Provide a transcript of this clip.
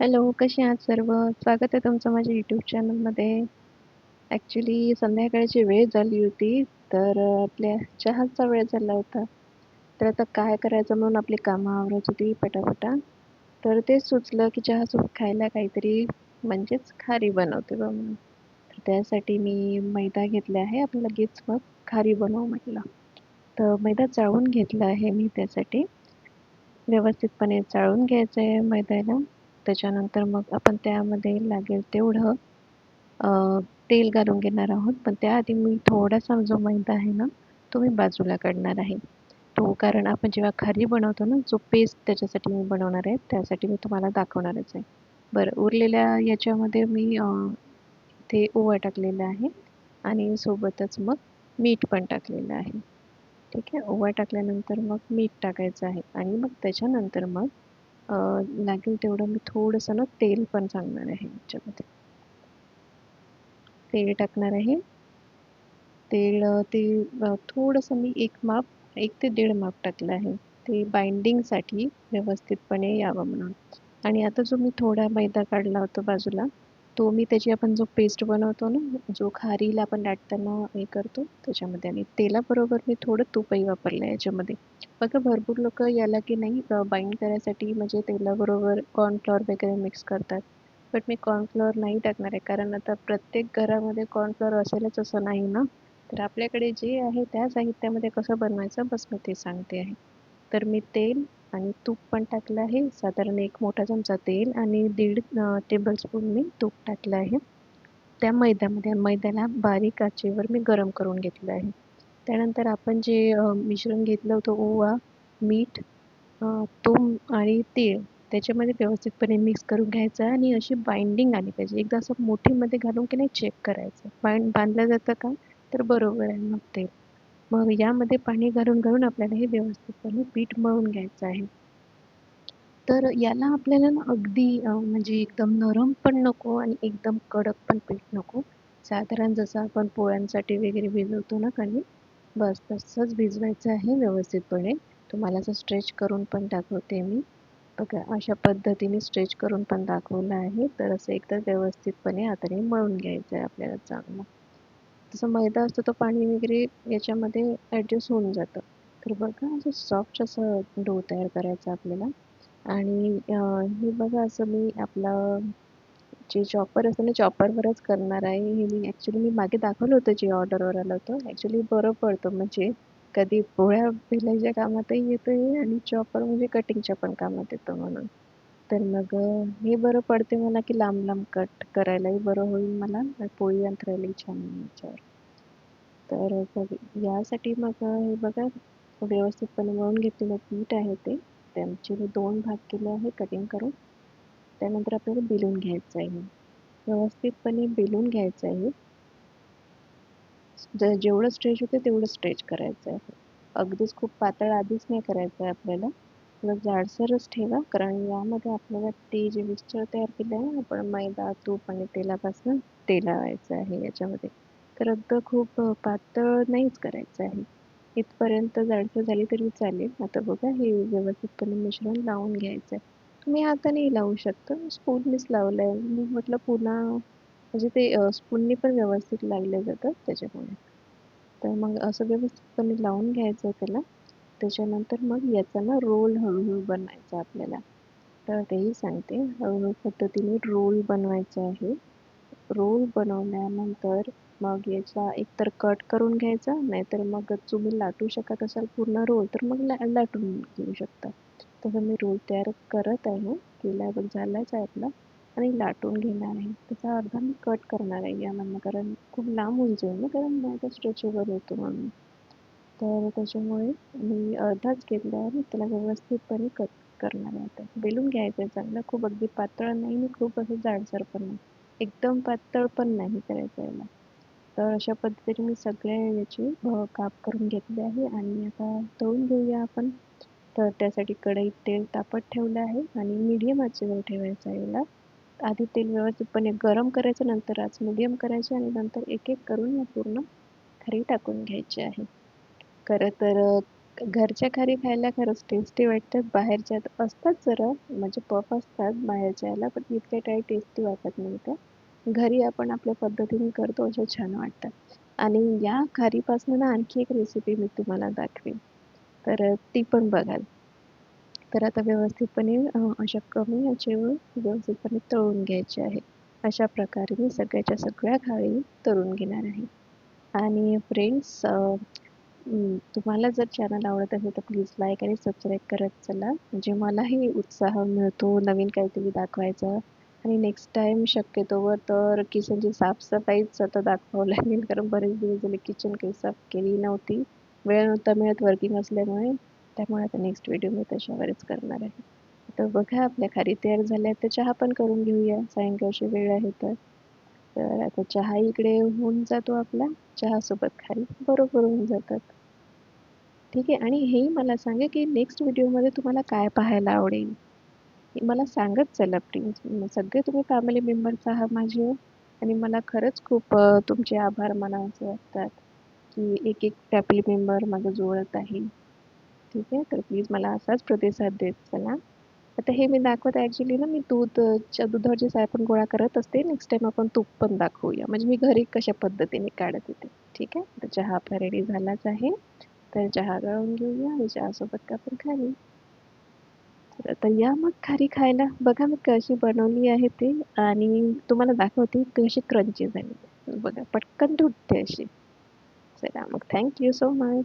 Hello कसे आहात सर्व? स्वागत आहे तुमचं माझ्या यूट्यूब चॅनलमध्ये ॲक्च्युली संध्याकाळची वेळ झाली होती तर आपल्या चहाचा वेळ झाला होता. तर आता काय करायचं म्हणून आपली कामं आवरायची होती पटापटा. तर तेच सुचलं की चहासोबत खायला काहीतरी म्हणजेच खारी बनवते बा म्हणून. तर त्यासाठी मी मैदा घेतला आहे आपण लगेच मग खारी बनवू म्हटलं. तर मैदा चाळून घेतला आहे मी त्यासाठी. व्यवस्थितपणे चाळून घ्यायचं आहे मैद्याला. त्याच्यानंतर मग आपण त्यामध्ये लागेल तेवढं तेल घालून घेणार आहोत. पण त्याआधी मी थोडासा जो मैदा आहे ना तो मी बाजूला काढणार आहे. तो कारण आपण जेव्हा खारी बनवतो ना जो पेस्ट त्याच्यासाठी मी बनवणार आहे त्यासाठी मी तुम्हाला दाखवणारच आहे. बरं उरलेल्या याच्यामध्ये मी ते ओवा टाकलेला आहे आणि सोबतच मग मीठ पण टाकलेलं आहे. ठीक आहे? ओवा टाकल्यानंतर मग मीठ टाकायचं आहे आणि मग त्याच्यानंतर मग लागेल तेवढं मी थोडंसं ना तेल पण सांगणार आहे याच्यामध्ये. तेल टाकणार आहे. तेल ते थोडंसं मी एक माप एक ते दीड माप टाकलं आहे. ते बाइंडिंगसाठी व्यवस्थितपणे यावं म्हणून. आणि आता जो मी थोडा मैदा काढला होता बाजूला तो मी त्याची आपण जो पेस्ट बनवतो ना जो खारीला आपण लाटताना हे करतो त्याच्यामध्ये. आणि तेलाबरोबर मी थोडं तूपही वापरलं आहे याच्यामध्ये. बघा भरपूर लोक याला की नाही बाइंड करायसाठी म्हणजे तेलाबरोबर कॉर्नफ्लॉर वगैरे मिक्स करतात. बट मी कॉर्नफ्लॉर नाही टाकणार आहे कारण आता प्रत्येक घरामध्ये कॉर्नफ्लॉर असेलच असं नाही ना? तर आपल्याकडे जे आहे त्या साहित्यामध्ये कसं बनवायचं बस मी ते सांगते आहे. तर मी तेल आणि तूप पण टाकलं आहे. साधारण एक मोठा चमचा तेल आणि दीड टेबलस्पून मी तूप टाकलं आहे. त्या मैद्यामध्ये मैद्याला बारीक आचेवर मी गरम करून घेतलं आहे. त्यानंतर आपण जे मिश्रण घेतलं होतं ओवा मीठ तूप आणि तीळ त्याच्यामध्ये व्यवस्थितपणे मिक्स करून घ्यायचं आणि अशी बाइंडिंग आली पाहिजे. एकदा असं मोठीमध्ये घालून की नाही चेक करायचं. बाइंड बांधलं जातं का? तर बरोबर आहे मग ते. मग यामध्ये पाणी घालून घालून आपल्याला हे व्यवस्थितपणे पीठ मळून घ्यायचं आहे. तर याला आपल्याला ना अगदी म्हणजे एकदम नरम पण नको आणि एकदम कडक पण पीठ नको. साधारण जसं आपण पोळ्यांसाठी वगैरे भिजवतो ना कणी बस तसंच भिजवायचं आहे व्यवस्थितपणे. तुम्हाला असं स्ट्रेच करून पण दाखवते मी. बघा अशा पद्धतीने स्ट्रेच करून पण दाखवलं आहे. तर असं एकदा व्यवस्थितपणे हाताने मळून घ्यायचं आहे आपल्याला चांगलं. तसं मैदा असतो तो पाणी वगैरे याच्यामध्ये ॲडजस्ट होऊन जातं. तर बघा असं सॉफ्ट असं डो तयार करायचा आपल्याला. आणि हे बघा असं मी आपलं जे चॉपर असतं ना चॉपरवरच करणार आहे. हे मी ॲक्च्युली मी मागे दाखवलं होतं जे ऑर्डरवर आलं होतं. ॲक्च्युली बरं पडतं. म्हणजे कधी पोळ्या बेलायच्या कामातही येतं हे आणि चॉपर म्हणजे कटिंगच्या पण कामात येतं म्हणून. तर मग हे बरं पडते मला की लांब लांब कट करायलाही बरं होईल मला. पोळी अंथरायलाही छान याच्यावर. तर बघ यासाठी मग हे बघा व्यवस्थितपणे मळून घेतलेलं पीठ आहे ते. त्यांचे मी दोन भाग केले आहे कटिंग करून. त्यानंतर आपल्याला बेलून घ्यायचं आहे. व्यवस्थितपणे बेलून घ्यायचं आहे. जेवढं स्ट्रेच होते तेवढं स्ट्रेच करायचं आहे. अगदीच खूप पातळ आधीच नाही करायचं आहे आपल्याला. थोडं जाडसरच ठेवा कारण यामध्ये आपल्याला ते जे मिक्सचर तयार केलं आहे आपण मैदा तूप आणि तेलापासून ते लावायचं आहे याच्यामध्ये. तर अगदी खूप पातळ नाहीच करायचं आहे. इथपर्यंत जाडसर झाली तरी चालेल. आता बघा हे व्यवस्थितपणे मिश्रण लावून घ्यायचं आहे. तुम्ही नाही लावू शकत. स्पूननीच लावलं आहे मी म्हटलं पुन्हा म्हणजे ते स्पूननी पण व्यवस्थित लागलं जातात त्याच्यामुळे. तर मग असं व्यवस्थितपणे लावून घ्यायचं त्याला. त्याच्यानंतर मग याचा ना रोल हळूहळू बनवायचा आपल्याला. तर तेही सांगते. हळूहळू पद्धतीने रोल बनवायचा आहे. रोल बनवल्यानंतर मग याचा एकतर कट करून घ्यायचा नाहीतर मग तुम्ही लाटू शकत असाल पूर्ण रोल तर मग ला लाटून घेऊ शकता. तसं मी रोल तयार करत आहे. केला बघ झालाच आहे आपला आणि लाटून घेणार आहे. त्याचा अर्धा मी कट करणार आहे यामधनं. कारण खूप लांब होऊन जाईल ना. कारण माझा स्ट्रेचेबल होतो म्हणून. तर त्याच्यामुळे मी अर्धाच घेतला आहे त्याला व्यवस्थितपणे कट करणार आहे आता. बेलून घ्यायचं आहे चांगलं. खूप अगदी पातळ नाही आणि खूप असं जाडसर पण नाही. एकदम पातळ पण नाही करायचं याला. तर अशा पद्धतीने मी सगळ्या याची काप करून घेतले आहे. आणि आता तळून घेऊया आपण. तर त्यासाठी कढईत तेल तापत ठेवलं आहे आणि मीडियम आचेवर ठेवायचं आहे याला. आधी तेल व्यवस्थितपणे गरम करायचं नंतर आज मीडियम करायचे आणि नंतर एक एक करून या पूर्ण खारी टाकून घ्यायची आहे. खरं तर घरच्या खारी खायला खरंच टेस्टी वाटतात बाहेरच्या असतात जरा म्हणजे पफ असतात बाहेरच्या याला पण इतक्या काही टेस्टी वाटत नाही त्या. घरी आपण आपल्या पद्धतीने करतो अशा छान वाटतात. आणि या खारीपासून ना आणखी एक रेसिपी मी तुम्हाला दाखवेन. तर ती पण बघाल. तर आता व्यवस्थितपणे अशा कमी याचेवर व्यवस्थितपणे तळून घ्यायचे आहे. अशा प्रकारे मी सगळ्याच्या सगळ्या खाळी तळून घेणार आहे. आणि फ्रेंड्स तुम्हाला जर चॅनल आवडत असेल तर प्लीज लाईक आणि सबस्क्राईब करत चला. म्हणजे मलाही उत्साह मिळतो नवीन काहीतरी दाखवायचा. आणि नेक्स्ट टाईम शक्यतोवर तर किचनची साफसफाईच आता दाखवावं लागेल. कारण बरेच दिवस झाले किचन काही साफ केली नव्हती. वेळ नव्हता मिळत वर्किंग असल्यामुळे त्यामुळे आता नेक्स्ट व्हिडिओ मी त्याच्यावरच करणार आहे. तर बघा आपल्या खारी तयार झाल्या तर चहा पण करून घेऊया. सायंकाळची वेळ आहे तर. तर आता चहा इकडे होऊन जातो आपला. चहासोबत खारी बरोबर होऊन जातात. ठीक आहे आणि हेही मला सांगा की नेक्स्ट व्हिडिओमध्ये तुम्हाला काय पाहायला आवडेल? मला सांगत चला प्लीज सगळे तुम्ही फॅमिली मेंबर्स आहात माझे. आणि मला खरंच खूप तुमचे आभार मला असे वाटतात. की एक एक फॅमिली मेंबर माझं जुळत आहे. ठीक आहे? तर प्लीज मला असाच प्रतिसाद देत चला. आता हे मी दाखवत ॲक्च्युली ना मी दूधच्या दुधावर साय पण गोळा करत असते नेक्स्ट टाईम आपण तूप पण दाखवूया. म्हणजे मी घरी कशा पद्धतीने काढत येते. ठीक आहे? तर चहा आपला रेडी झालाच आहे. तर चहा गळून घेऊया आणि चहासोबत का आपण खाली. तर आता या मग खारी खायला. बघा मी कशी बनवली आहे ते. आणि तुम्हाला दाखवते कशी क्रंची झाली बघा पटकन तुटते अशी. चला मग थँक्यू सो मच